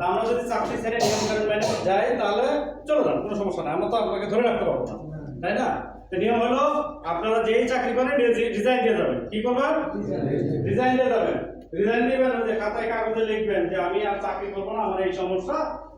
তা আমরা যদি চাকরি ছেড়ে নিয়ম কানুন মেনে যাই, তাহলে চলে যান, কোনো সমস্যা নাই। আমরা তো আপনাকে ধরে রাখতে পারব না, তাই না? নিয়ম হলো, আপনারা যেই চাকরি করেন ডিজাইন দিয়ে যাবেন। কি করবেন? ডিজাইন দিয়ে যাবেন। ডিজাইন দিবেন যে খাতায় কাগজে লিখবেন যে, আমি আর চাকরি করব না, আমার এই সমস্যা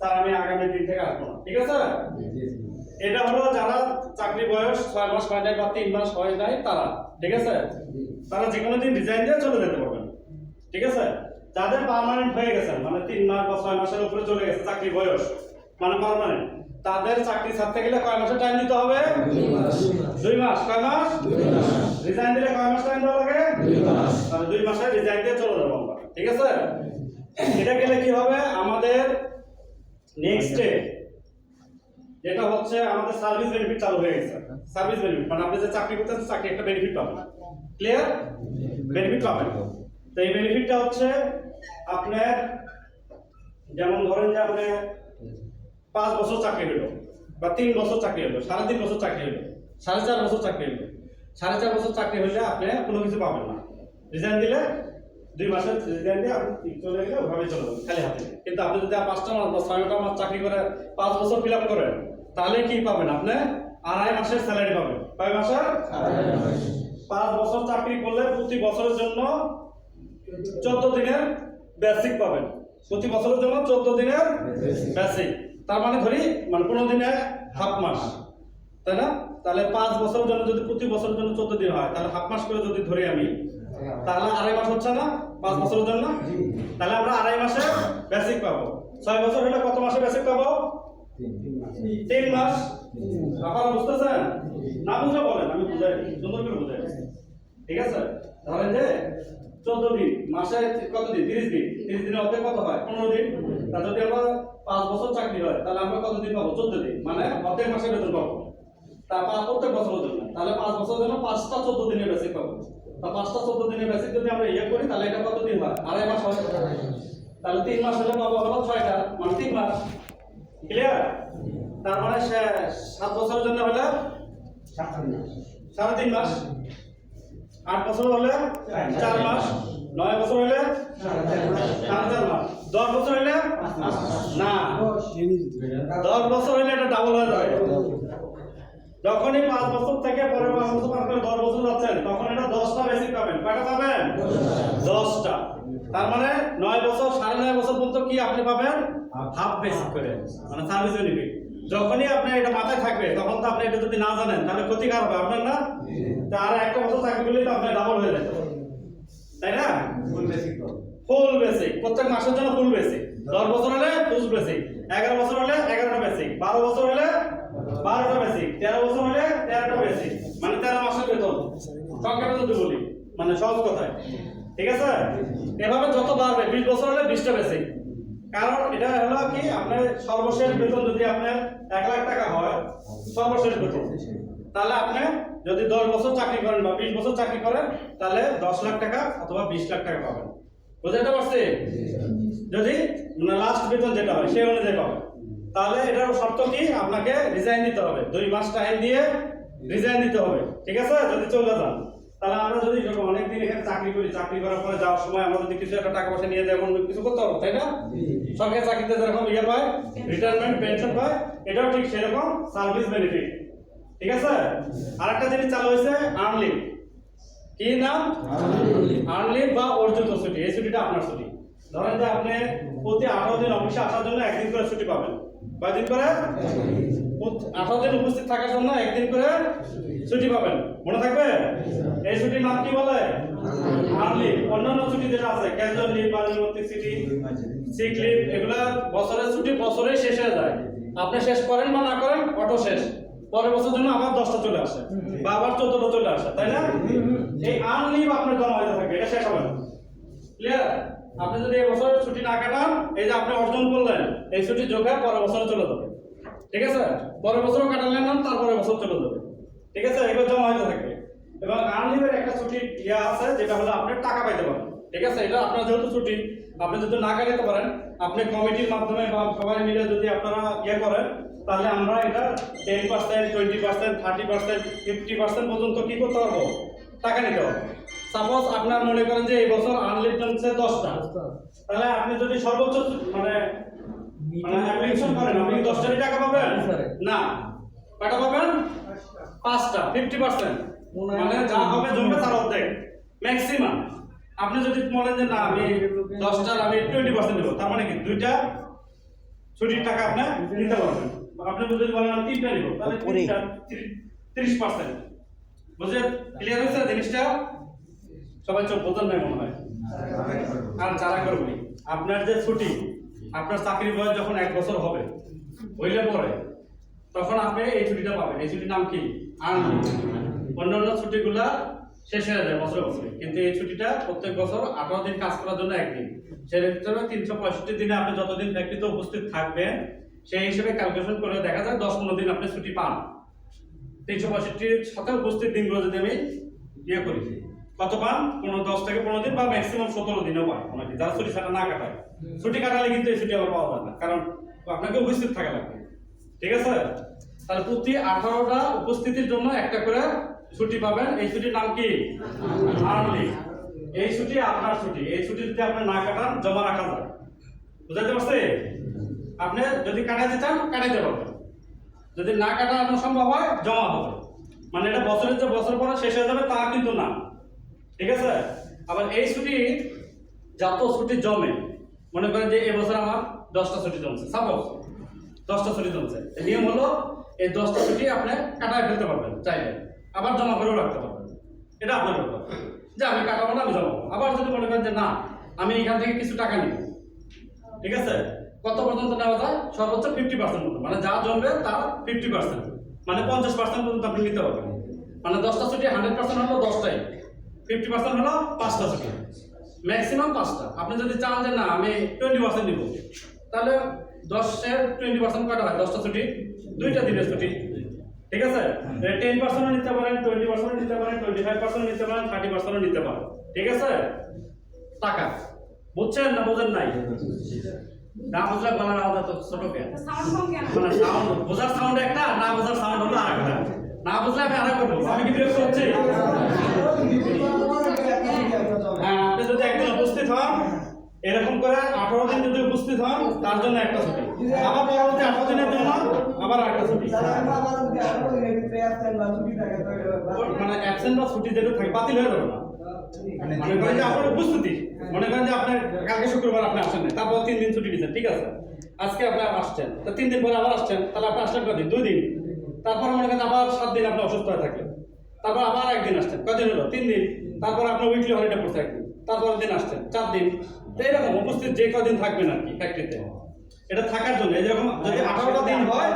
তার আমি আগামী দিন থেকে আসব না। ঠিক আছে? এটা হলো যারা চাকরি বয়স ছয় মাস হয় নাই বা তিন মাস হয় নাই, তারা। ঠিক আছে? তারা যে কোনো দিন ডিজাইন দিয়ে চলে যেতে পারবেন। ঠিক আছে? যাদের পার্মানেন্ট হয়ে গেছে মানে তিন মাস বা ছয় মাসের উপরে চলে গেছে চাকরি বয়স মানে পার্মানেন্ট তাদের চাকরি ছাড়তে গেলে কয় মাসের টাইম দিতে হবে? দুই মাস। কয় মাস? রিজাইন দিলে কয় মাস টাইম দেওয়া লাগে? তাহলে দুই মাসে রিজাইন দিয়ে চলে যাব আমরা। ঠিক আছে? এটা গেলে কি হবে? আমাদের নেক্সট ডে যেটা হচ্ছে আমাদের সার্ভিস বেনিফিট চালু হয়ে গেছে। সার্ভিস বেনিফিট মানে আপনি যে চাকরি করতেছেন চাকরি একটা বেনিফিট পাবেন। ক্লিয়ার বেনিফিট পাবেন। তো এই বেনিফিটটা হচ্ছে আপনার যেমন ধরেন যে আপনি পাঁচ বছর চাকরি হলো বা তিন বছর চাকরি হলো সাড়ে তিন বছর চাকরি হলো সাড়ে চার বছর চাকরি হলো। সাড়ে চার বছর চাকরি হলে আপনি কোনো কিছু পাবেন না। রিজাইন দিলে দুই মাসের রিজাইন দিয়ে আপনি চলে গেলে ওভাবে চলে যাবেন খালি হাতে। কিন্তু আপনি যদি পাঁচটা মাস বা ছয়টা মাস চাকরি করে পাঁচ বছর ফিল আপ করেন তাহলে কি পাবেন আপনি? আড়াই মাসের স্যালারি পাবেন। কয় মাসের। পাঁচ বছর চাকরি করলে প্রতি বছরের জন্য চোদ্দ দিনের বেসিক পাবেন। প্রতি বছরের জন্য চোদ্দ দিনের বেসিক তার মানে ধরি মানে পনেরো দিনে হাফ মাস। তাই না? তাহলে পাঁচ বছরের জন্য যদি প্রতি বছরের জন্য চোদ্দ দিন হয়, তাহলে হাফ মাস করে যদি ধরি আমি, তাহলে আড়াই মাস হচ্ছে না? পাঁচ বছরের জন্য? তাহলে আমরা আড়াই মাসে বেসিক পাবো। ছয় বছর হলে কত মাসে বেসিক পাবো? তিন মাস। আপনারা বুঝতেছেন? না বুঝে বলেন, আমি বুঝাই, সুন্দর করে বুঝাই। ঠিক আছে? ধরেন যে চোদ্দ দিন। মাসে কত দিন? তিরিশ দিন। তিরিশ দিনের অর্ধেক কত হয়? পনেরো দিন। তা যদি আমরা পাঁচ বছর চাকরি হয় তাহলে আমরা কত দিন পাবো? চোদ্দ দিন। মানে অর্ধেক মাসের বেতন পাবো। তা পাঁচ প্রত্যেক বছরের জন্য। তাহলে পাঁচ বছরের জন্য পাঁচটা চোদ্দ দিনের বেসিক পাবো। তা পাঁচটা চোদ্দ দিনের বেসিক যদি আমরা ইয়ে করি তাহলে এটা কত দিন হয়? আড়াই মাস হয়। তাহলে তিন মাস হলে পাবো হলো ছয়টা। মানে তিন মাস। ক্লিয়ার তার মানে সাত বছরের জন্য হলে সাড়ে তিন মাস। আট বছর হলে? চার মাস। নয় বছর হলে? সাড়ে চার মাস। দশ বছর হলে? না। দশ বছর হলে এটা ডাবল হয়ে যাবে। যখনই পাঁচ বছর থেকে পরের পাঁচ বছর পার করে দশ বছর যাচ্ছেন তখন এটা দশটা বেসিক পাবেন। কয়টা পাবেন? দশটা। তার মানে নয় বছর সাড়ে নয় বছর পর্যন্ত কি আপনি পাবেন? হাফ বেসিক করে। মানে সার্ভিস বেনিফিট যখনই আপনি এটা মাথায় থাকবে তখন তো আপনি এটা যদি না জানেন তাহলে ক্ষতিকার হবে আপনার না? তা আর একটা বছর চাকরি করলেই তো আপনার ডাবল হয়ে যাবে। তাই না? ফুল বেসিক প্রত্যেক মাসের জন্য ফুল বেসিক দশ বছর হলে ফুল বেসিক এগারো বছর হলে এগারোটা বেসিক বারো বছর হলে বারোটা বেসিক তেরো বছর হলে তেরোটা বেসিক মানে তেরো মাসের বেতন। সংখ্যাটা যদি বলি মানে সহজ কথায়। ঠিক আছে? এভাবে যত বাড়বে বিশ বছর হলে বিশটা বেসিক কারণ এটা কি, আপনার সর্বশেষ বেতন যদি আপনার এক লাখ টাকা হয়, সর্বশেষ বেতন। তাহলে আপনি যদি দশ বছর চাকরি করেন বা বিশ বছর চাকরি করেন, তাহলে দশ লাখ টাকা অথবা বিশ লাখ টাকা পাবেন। বুঝতে পারছি? যদি মানে লাস্ট বেতন যেটা হয়, সেই অনুযায়ী পাবেন। তাহলে এটার শর্ত কি? আপনাকে রিজাইন দিতে হবে। দুই মাস টাইম দিয়ে রিজাইন দিতে হবে। ঠিক আছে? যদি চলে যান। তাহলে আমরা যদি অনেকদিন এখানে চাকরি করি চাকরি করার পরে যাওয়ার সময় আমরা যদি কিছু একটা টাকা পয়সা নিয়ে যাই এমন কিছু করতে হবে তাই না? সরকারি চাকরিতে যেরকম ইয়ে পায় রিটায়ারমেন্ট পেনশন পায় এটাও ঠিক সেরকম সার্ভিস বেনিফিট ঠিক আছে? আরেকটা জিনিস চালু হয়েছে আর্নলিভ কি নাম? আর্নলিভ বা অর্জিত ছুটি এই ছুটিটা আপনার ছুটি। ধরেন যে আপনি প্রতি আঠারো দিন অফিসে আসার জন্য একদিন করে ছুটি পাবেন। কয়দিন করে? আঠারো দিন উপস্থিত থাকার জন্য একদিন করে ছুটি পাবেন। মনে থাকবে? এই ছুটির নাম কি বলে? অন্যান্য ছুটি যেটা আছে ক্যাজুয়াল লিভ বা ছুটি সিক লিভ এগুলা বছরের ছুটি বছরেই শেষ হয়ে যায়। আপনি শেষ করেন বা না করেন অটো শেষ। পরের বছর জন্য আবার দশটা চলে আসে বা আবার চোদ্দটা চলে আসে তাই না? এই আনলিভ আপনার জমা হতে থাকবে এটা শেষ হবে না। ক্লিয়ার আপনি যদি এই বছর ছুটি না কাটান এই যে আপনি অর্জন করলেন এই ছুটি যোগ হয়ে পরের বছরে চলে যাবে। ঠিক আছে? পরের বছরও কাটালেন না তারপরের বছর চলে যাবে। ঠিক আছে? এবার জমা হতে থাকবে এবং আনলিভের একটা ছুটি ইয়া আছে যেটা হলো আপনি টাকা পাইতে পারেন। ঠিক আছে? এটা আপনার যেহেতু ছুটি আপনি যদি না কাটাতে পারেন। আপনি কমিটির মাধ্যমে বা সবাই মিলে যদি আপনারা ইয়ে করেন তাহলে আমরা এটা ten percent twenty percent thirty percent fifty percent পর্যন্ত কী করতে পারব? টাকা নিতে পারব। সাপোজ আপনার মনে করেন যে এই বছর আনলিভ হচ্ছে দশটা। তাহলে আপনি যদি সর্বোচ্চ মানে মানে অ্যাপ্লিকেশন করেন আপনি দশটারই টাকা পাবেন? না। কয়টা পাবেন? পাঁচটা ফিফটি পার্সেন্ট মানে যা হবে জমবে তার অর্ধেক। ম্যাক্সিমাম আপনি যদি বলেন যে না আমি দশটার আমি টোয়েন্টি পার্সেন্ট দেবো তার মানে কি? দুইটা ছুটির টাকা আপনি নিতে পারবেন। আপনি যদি বলেন আমি তিনটা নিব তাহলে তিনটা তিরিশ পার্সেন্ট বুঝে ক্লিয়ার হয়েছে জিনিসটা? সবাই চোখ বোঝেন নাই মনে হয়। আর যারা করবি আপনার যে ছুটি আপনার চাকরি বয়স যখন এক বছর হবে হইলে পরে তখন আপনি এই ছুটিটা পাবেন। এই ছুটির নাম কি? অন্যান্য ছুটিগুলা শেষ হয়ে যায় বছরে বছরে। কিন্তু এই ছুটিটা প্রত্যেক বছর আঠারো দিন কাজ করার জন্য একদিন। হিসেবে তিনশো পঁয়ষট্টি দিনে আপনি যতদিন ফ্যাক্টরিতে উপস্থিত থাকবেন, সেই হিসেবে ক্যালকুলেশন করে দেখা যায় দশ পনেরো দিন আপনি ছুটি পান। তিনশো পঁয়ষট্টির সাথে উপস্থিত দিনগুলো যদি আমি ইয়ে করি, কত পান? পনেরো, দশ থেকে পনেরো দিন বা ম্যাক্সিমাম সতেরো দিনও পায় অনেকে যারা ছুটি ছাড়া না কাটায়। ছুটি কাটালে কিন্তু এই ছুটি আবার পাওয়া যায় না। কারণ আপনাকে উপস্থিত থাকা লাগবে। ঠিক আছে? তাহলে প্রতি আঠারোটা উপস্থিতির জন্য একটা করে ছুটি পাবেন। এই ছুটির নাম কি? এই ছুটি আপনার ছুটি। এই ছুটি যদি আপনি না কাটান, জমা রাখা যায় বুঝাতে পারছি? আপনি যদি কাটাইতে চান, কাটাইতে পারবেন। যদি না কাটানো সম্ভব হয়, জমা হবে। মানে এটা বছরের যে বছর পরে শেষ হয়ে যাবে, তা কিন্তু না। ঠিক আছে? আবার এই ছুটি, যত ছুটি জমে, মনে করেন যে এবছর আমার দশটা ছুটি জমছে। সাপোজ দশটা ছুটি এই নিয়ম হলো, এই দশটা ছুটি আপনি কাটায় ফেলতে পারবেন, চাইলে। আবার জমা করেও রাখতে পারবেন। এটা আপনার ব্যাপার। যে আমি কাটাবো না, আমি জমাবো আবার যদি মনে করেন যে না, আমি এখান থেকে কিছু টাকা নিব, ঠিক আছে? কত পর্যন্ত নেওয়া যায়? সর্বোচ্চ ফিফটি পার্সেন্ট মানে যা জমবে তার ফিফটি পার্সেন্ট মানে পঞ্চাশ পার্সেন্ট পর্যন্ত আপনি নিতে পারবেন। মানে দশটা ছুটি হান্ড্রেড পার্সেন্ট হলো দশটাই। ফিফটি পার্সেন্ট হলো পাঁচটা ছুটি। ম্যাক্সিমাম পাঁচটা। আপনি যদি চান যে না, আমি টোয়েন্টি পার্সেন্ট নিব, তাহলে দশের টোয়েন্টি পার্সেন্ট কটা হয় দশটা ছুটি দুইটা দিনের ছুটি। ঠিক আছে? টেন পার্সেন্টও নিতে পারেন টোয়েন্টি পার্সেন্ট নিতে পারেন টোয়েন্টি ফাইভ পার্সেন্ট নিতে পারেন থার্টি পার্সেন্টও নিতে পারেন। ঠিক আছে? টাকা। বুঝছেন না বোঝেন নাই? না বুঝলে গলার আওয়াজ এত ছোট কেন সাউন্ড কম কেন? মানে সাউন্ড বোঝার সাউন্ড একটা না বোঝার সাউন্ড হলো আরেকটা। না বুঝলে আমি আরেকটা বলব। আমি কি বিরক্ত হচ্ছি হ্যাঁ আপনি যদি একদিন উপস্থিত হন এরকম করে আঠারো দিন হন, তার জন্য একটা ছুটি। আবার পরবর্তী আঠারো দিনের জন্য আবার একটা ছুটি। মানে অ্যাবসেন্ট বা ছুটি যেটা থাকে, বাতিল হয়ে যাবে না। মনে করেন যে আপনার উপস্থিতি, মনে করেন যে আপনার কালকে শুক্রবার আপনি আসেন না তারপর তিন দিন ছুটি দিচ্ছেন ঠিক আছে? আজকে আপনি আসছেন, তো তিন দিন পরে আবার আসছেন, তাহলে আপনি আসলেন কদিন? দুই দিন। তারপর মনে করেন আবার সাত দিন আপনি অসুস্থ হয়ে থাকলেন। তারপর আবার একদিন আসছেন, কদিন হলো? তিন দিন। তারপর আপনার উইকলি হলিডে পড়ছে একদিন। তারপর দিন আসছেন, চার দিন। তো এরকম উপস্থিত যে কদিন থাকবেন আর কি ফ্যাক্টরিতে এটা থাকার জন্য এরকম যদি আঠারোটা দিন হয়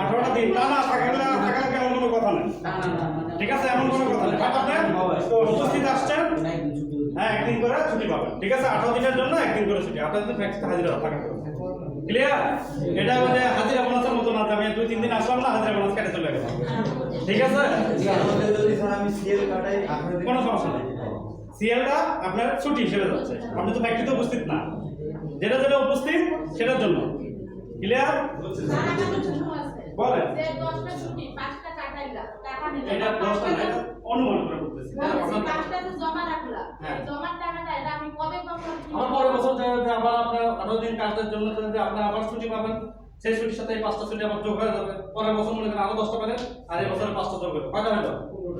আঠারোটা দিন। না না থাকা গেলে থাকা এমন কোনো কথা নেই। ঠিক আছে এমন কোনো কথা নেই। উপস্থিত আসছেন? হ্যাঁ একদিন করে ছুটি পাবেন। ঠিক আছে আঠারো দিনের জন্য একদিন করে ছুটি। আঠারো দিন ফ্যাক্টরিতে হাজিরা থাকা ক্লিয়ার এটা মানে হাজিরা বোনাসের মতো না আমি দুই তিন দিন আসলাম না হাজিরা বোনাস কেটে চলে গেলাম। ঠিক আছে? কোনো সমস্যা নেই। সিএলটা আপনার ছুটি হিসেবে যাচ্ছে আপনি তো ফ্যাক্টরিতে উপস্থিত না। যেটা যেটা উপস্থিত সেটার জন্য। ক্লিয়ার আমার বলেন। এটা দশটা না এটা অনুমান করে বলতেছি। জমা রাখলাম। হ্যাঁ। জমার টাকাটা এটা আমি কবে পাবো আবার পরের বছর আবার আপনার আরও দিন কাজের জন্য আপনার আবার ছুটি পাবেন। সেই ছুটির সাথে এই পাঁচটা ছুটি আবার যোগ হয়ে যাবে। পরের বছর মনে করেন আরও দশটা পেলেন আর এই বছর পাঁচটা যোগ হবে কয়টা হলো?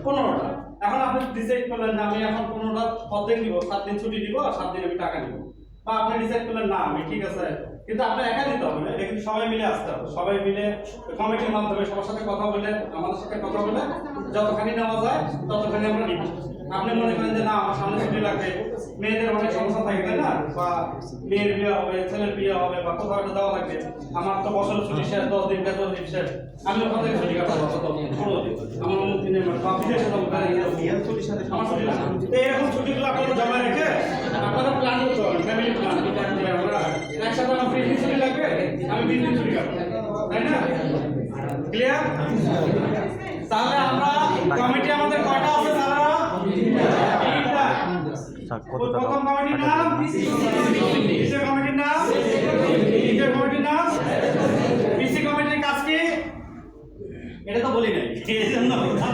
পনেরোটা। এখন আপনি ডিসাইড করলেন যে আমি এখন পনেরোটা অর্ধেক নিব সাত দিন ছুটি দিব আর সাত দিন আমি টাকা নিব। বা আপনি ডিসাইড করলেন না আমি ঠিক আছে। কিন্তু আপনি একা নিতে হবে না এটা কিন্তু সবাই মিলে আসতে হবে। সবাই মিলে কমিটির মাধ্যমে সবার সাথে কথা বলে আমাদের সাথে কথা বলে যতখানি নেওয়া যায় ততখানি আমরা নিব। আপনি মনে করেন যে না আমার সামনে ছুটি লাগবে মেয়েদের অনেক সমস্যা থাকে তাই না? বা মেয়ের বিয়ে হবে ছেলের বিয়ে হবে বা কোথাও একটা যাওয়া লাগবে। আমার তো বছরের ছুটি শেষ দশ দিন বেতন দিন শেষ। আমি ওখান থেকে ছুটি কাটাবো আমার বা বিদেশে। আমার ছুটি লাগে না। এরকম ছুটিগুলো আপনারা জমা রেখে আপনারা প্ল্যান করতে হবে ফ্যামিলি প্ল্যান একসাথে আমার বিশ দিন ছুটি লাগবে আমি বিশ দিন ছুটি কাটবো। তাই না? ক্লিয়ার তাহলে আমরা কমিটি আমাদের কয়টা আছে? প্রথম কমিটির নাম? দ্বিতীয় কমিটির নাম? তৃতীয় কমিটির নাম? পিসি কমিটির কাজ কি? এটা তো বলি নাই এই জন্য না।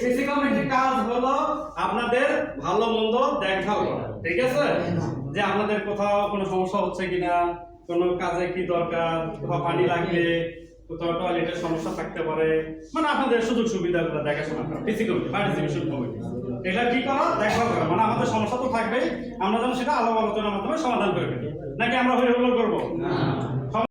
পিসি কমিটির কাজ হলো আপনাদের ভালো মন্দ ঠিক আছে? যে আপনাদের কোথাও কোনো সমস্যা হচ্ছে কিনা কোনো কাজে কি দরকার কোথাও পানি লাগবে কোথাও টয়লেটের সমস্যা থাকতে পারে মানে আপনাদের সুযোগ সুবিধাগুলো দেখাশোনা করা পার্টিসিপেশন কমিটি। এটা কি করা? দেখভাল করা মানে আমাদের সমস্যা তো থাকবেই। আমরা যেন সেটা আলাপ আলোচনার মাধ্যমে সমাধান করে নাকি আমরা হয়ে হল করব?